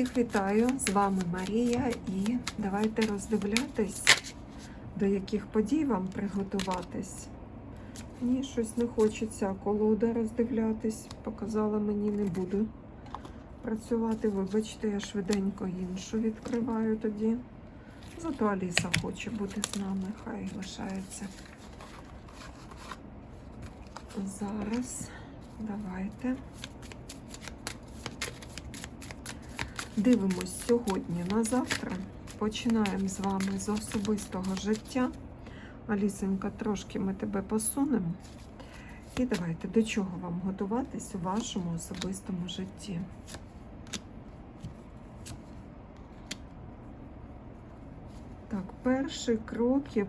Всіх вітаю! З вами Марія і давайте роздивлятись, до яких подій вам приготуватись. Ні, щось не хочеться колода роздивлятись. Показала мені, не буду працювати. Вибачте, я швиденько іншу відкриваю тоді. Зато Аліса хоче бути з нами, хай лишається. Зараз давайте. Дивимось сьогодні на завтра. Починаємо з вами з особистого життя. Алісенька, трошки ми тебе посунемо. І давайте до чого вам готуватись у вашому особистому житті. Так, перший крок є,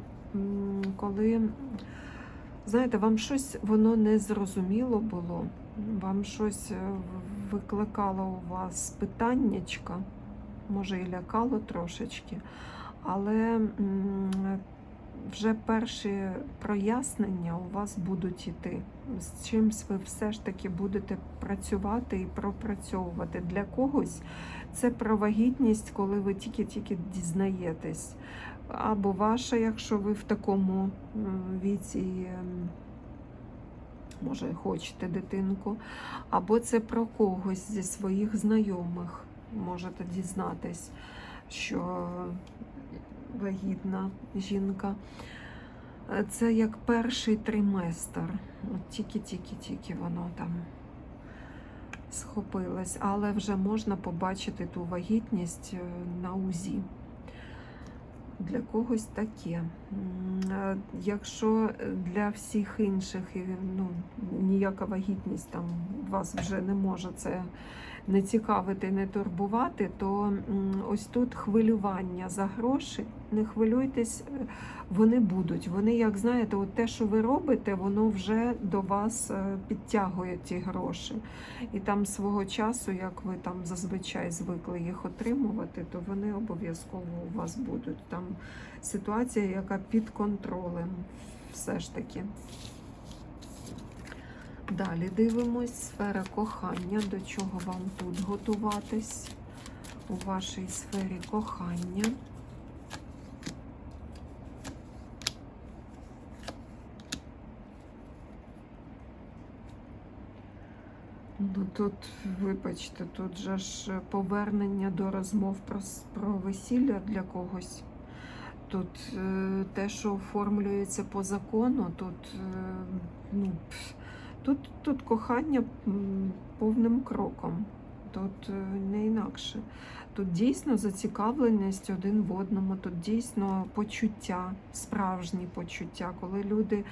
коли, знаєте, вам щось воно не зрозуміло було, вам щось е, в- викликало у вас питаннячка, може і лякало трошечки, але вже перші прояснення у вас будуть іти. З чимсь ви все ж таки будете працювати і пропрацьовувати. Для когось це про вагітність, коли ви тільки-тільки дізнаєтесь. Або ваша, якщо ви в такому віці, може, хочете дитинку, або це про когось зі своїх знайомих. Можете дізнатись, що вагітна жінка. Це як перший триместр. Тільки-тільки-тільки воно там схопилось, але вже можна побачити ту вагітність е, на УЗІ. Для когось таке. Якщо для всіх інших ну, ніяка вагітність там вас вже не може це не цікавити, не турбувати, то ось тут хвилювання за гроші. Не хвилюйтесь, е, вони будуть. Вони, як знаєте, от те, що ви робите, воно вже до вас е, підтягує ті гроші. І там свого часу, як ви там зазвичай звикли їх отримувати, то вони обов'язково у вас будуть. Там ситуація, яка під контролем, все ж таки. Далі дивимось сфера кохання, до чого вам тут готуватись у вашій сфері кохання. Ну тут, вибачте, тут же ж повернення до розмов про, про весілля для когось. Тут е, те, що оформлюється по закону, тут, е, ну, тут, тут кохання повним кроком. Тут е, не інакше. Тут дійсно зацікавленість один в одному, тут дійсно почуття, справжні почуття, коли люди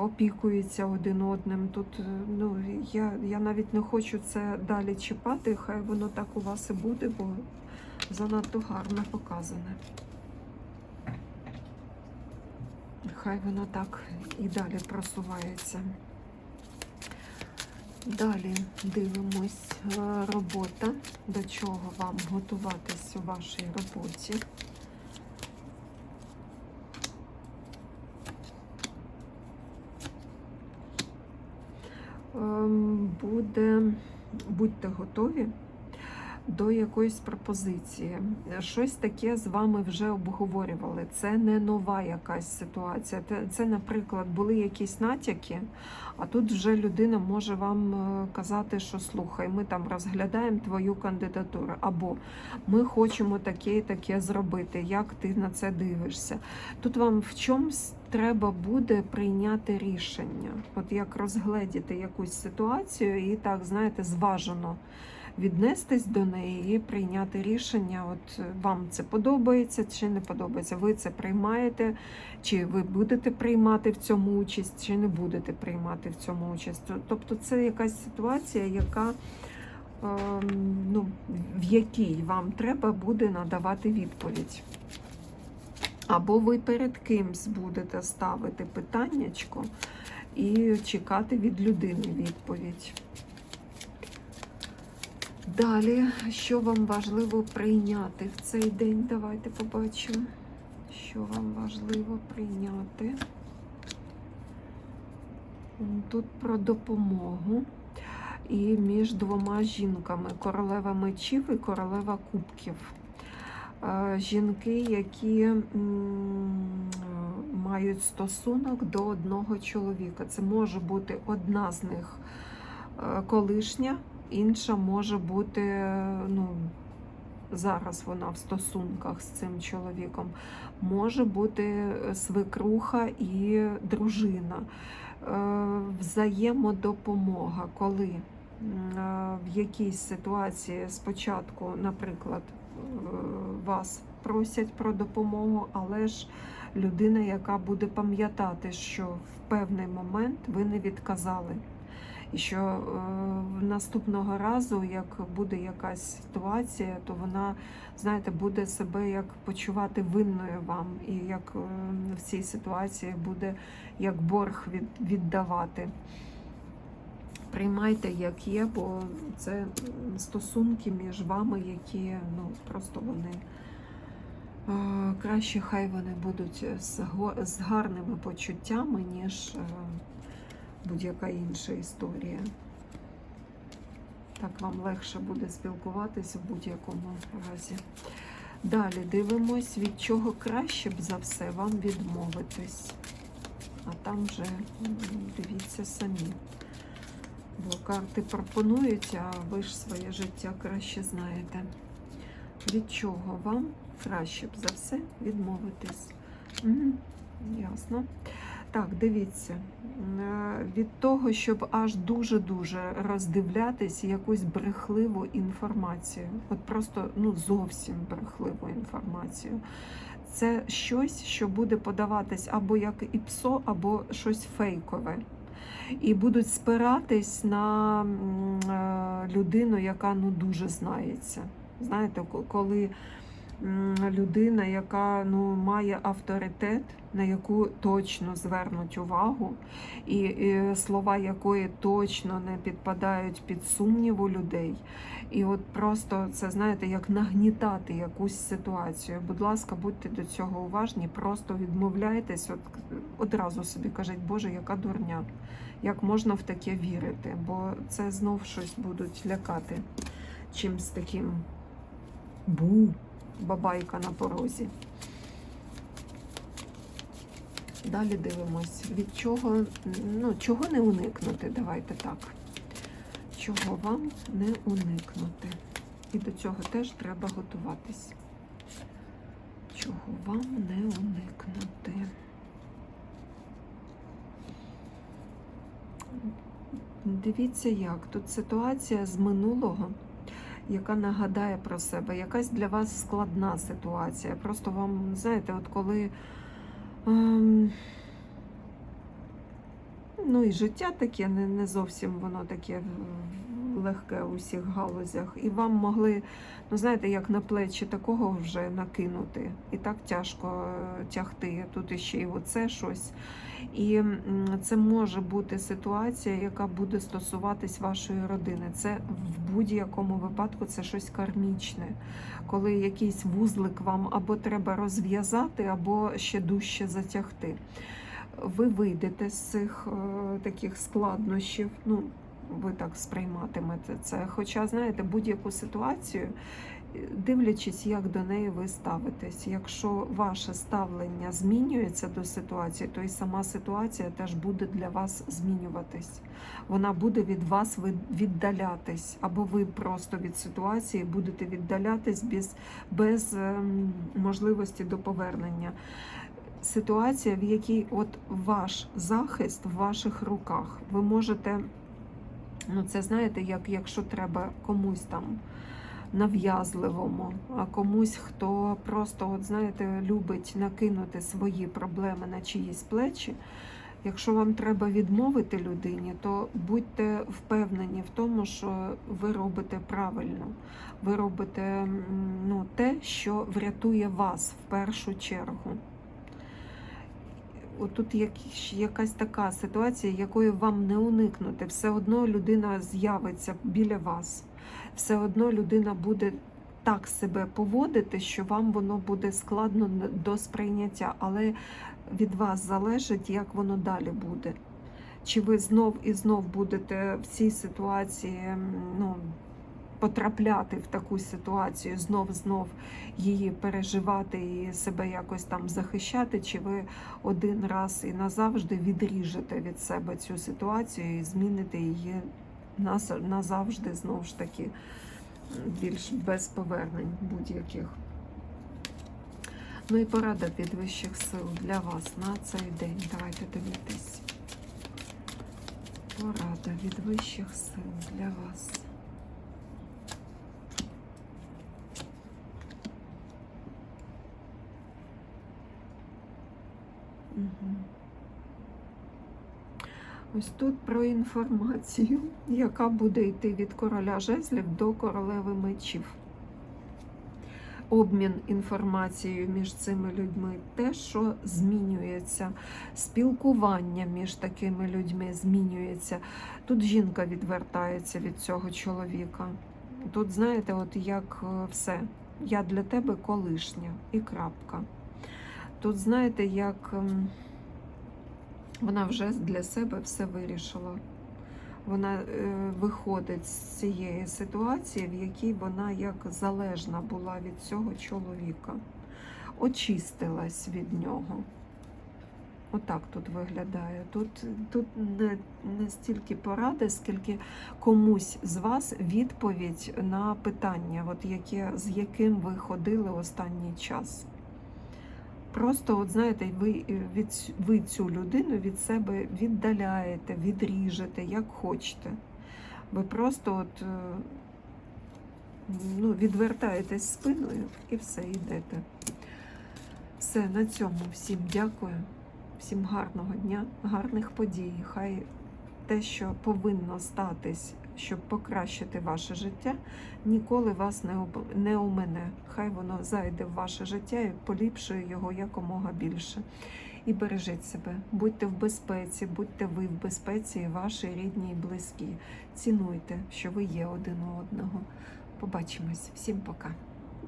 опікуються один одним. Тут ну, я, я навіть не хочу це далі чіпати, хай воно так у вас і буде, бо занадто гарно показане. Хай воно так і далі просувається. Далі дивимось е, робота, до чого вам готуватись у вашій роботі. Ем, Буде, будьте готові до якоїсь пропозиції. Щось таке з вами вже обговорювали. Це не нова якась ситуація. Це, наприклад, були якісь натяки, а тут вже людина може вам е, казати, що слухай, ми там розглядаємо твою кандидатуру, або ми хочемо таке і таке зробити. Як ти на це дивишся? Тут вам в чомусь треба буде прийняти рішення, от як розгледіти якусь ситуацію і так, знаєте, зважено віднестись до неї і прийняти рішення, от е, вам це подобається чи не подобається. Ви це приймаєте, чи ви будете приймати в цьому участь, чи не будете приймати в цьому участь. Тобто це якась ситуація, яка ем, ну, в якій вам треба буде надавати відповідь. Або ви перед кимсь будете ставити питаннячко і чекати від людини відповідь. Далі, що вам важливо прийняти в цей день? Давайте побачимо, що вам важливо прийняти. Тут про допомогу. і між двома жінками королева мечів і королева кубків. Е, Жінки, які мають стосунок до одного чоловіка. Це може бути одна з них е, колишня, інша може бути ну, зараз вона в стосунках з цим чоловіком. Може бути е, свекруха і дружина. Е, Взаємодопомога, коли е, в якійсь ситуації спочатку, наприклад, вас просять про допомогу, але ж людина, яка буде пам'ятати, що в певний момент ви не відказали. І що е, наступного разу, як буде якась ситуація, то вона, знаєте, буде себе як почувати винною вам, і як е, в цій ситуації буде як борг від, віддавати. Приймайте, як є, бо це стосунки між вами, які ну, просто вони. е, Краще хай вони будуть з, гарними почуттями, ніж е, будь-яка інша історія. Так вам легше буде спілкуватися в будь-якому разі. Далі дивимось, від чого краще б за все вам відмовитись. А там вже дивіться самі. Бо карти пропонують, а ви ж своє життя краще знаєте. Від чого вам краще б за все відмовитись? Мгм, Ясно. Так, дивіться, е, від того, щоб аж дуже-дуже роздивлятись якусь брехливу інформацію, от просто ну зовсім брехливу інформацію. Це щось, що буде подаватись або як ІПСО, або щось фейкове. І будуть спиратись на е, людину, яка ну дуже знається. Знаєте, коли людина, яка ну, має авторитет, на яку точно звернуть увагу, і, і слова якої точно не підпадають під сумнів у людей. І от просто це знаєте, як нагнітати якусь ситуацію. Будь ласка, будьте до цього уважні, просто відмовляйтесь, от одразу собі кажіть, Боже, яка дурня, як можна в таке вірити, бо це знов щось будуть лякати чимсь таким бу, бабайка на порозі. Далі дивимось, від чого, ну, чого не уникнути, давайте так. Чого вам не уникнути. І до цього теж треба готуватись. Чого вам не уникнути. Дивіться, як тут ситуація з минулого, яка нагадає про себе, якась для вас складна ситуація. Просто вам, знаєте, от коли. Ем, Ну і життя таке, не, не зовсім воно таке легке у всіх галузях. І вам могли, ну знаєте, як на плечі такого вже накинути. І так тяжко е, тягти. Тут іще й оце щось. І це може бути ситуація, яка буде стосуватись вашої родини. Це в будь-якому випадку це щось кармічне, коли якийсь вузлик вам або треба розв'язати, або ще дужче затягти ви вийдете з цих е, таких складнощів. Ну, ви так сприйматимете це. Хоча, знаєте, будь-яку ситуацію, е, дивлячись, як до неї ви ставитесь. Якщо ваше ставлення змінюється до ситуації, то і сама ситуація теж буде для вас змінюватись. Вона буде від вас віддалятись, або ви просто від ситуації будете віддалятись без, без ем, можливості до повернення ситуація, в якій от ваш захист в ваших руках. Ви можете, ну це знаєте, як якщо треба комусь там нав'язливому, а комусь, хто просто, от знаєте, любить накинути свої проблеми на чиїсь плечі. Якщо вам треба відмовити людині, то будьте впевнені в тому, що ви робите правильно. Ви робите ну, те, що врятує вас в першу чергу. Отут якісь- якась така ситуація, якої вам не уникнути. Все одно людина з'явиться біля вас. Все одно людина буде так себе поводити, що вам воно буде складно до сприйняття, але від вас залежить, як воно далі буде. чи ви знов і знов будете в цій ситуації ну, потрапляти в таку ситуацію, знов знов її переживати і себе якось там захищати, чи ви один раз і назавжди відріжете від себе цю ситуацію і зміните її назавжди, знову ж таки, більш без повернень будь-яких. Ну і порада від вищих сил для вас на цей день. Давайте дивитись. Порада від вищих сил для вас. Ось тут про інформацію, яка буде йти від короля жезлів до королеви мечів. Обмін інформацією між цими людьми, те, що змінюється, спілкування між такими людьми змінюється. Тут жінка відвертається від цього чоловіка. Тут, знаєте, от як е, все. Я для тебе колишня і крапка. Тут, знаєте, як ем, вона вже для себе все вирішила. Вона е, виходить з цієї ситуації, в якій вона як залежна була від цього чоловіка, очистилась від нього. Отак тут виглядає. Тут, тут не, не стільки поради, скільки комусь з вас відповідь на питання, от яке, з яким ви ходили останній час. Просто, от знаєте, ви, е, від, ви цю людину від себе віддаляєте, відріжете, як хочете. Ви просто от, е, ну, відвертаєтесь спиною і все йдете. Все, на цьому всім дякую. Всім гарного дня, гарних подій. Хай те, що повинно статись, щоб покращити ваше життя, ніколи вас не не омине. Хай воно зайде в ваше життя і поліпшує його якомога більше. І бережіть себе, будьте в безпеці, будьте ви в безпеці, і ваші рідні і близькі. Цінуйте, що ви є один у одного. Побачимось. Всім пока.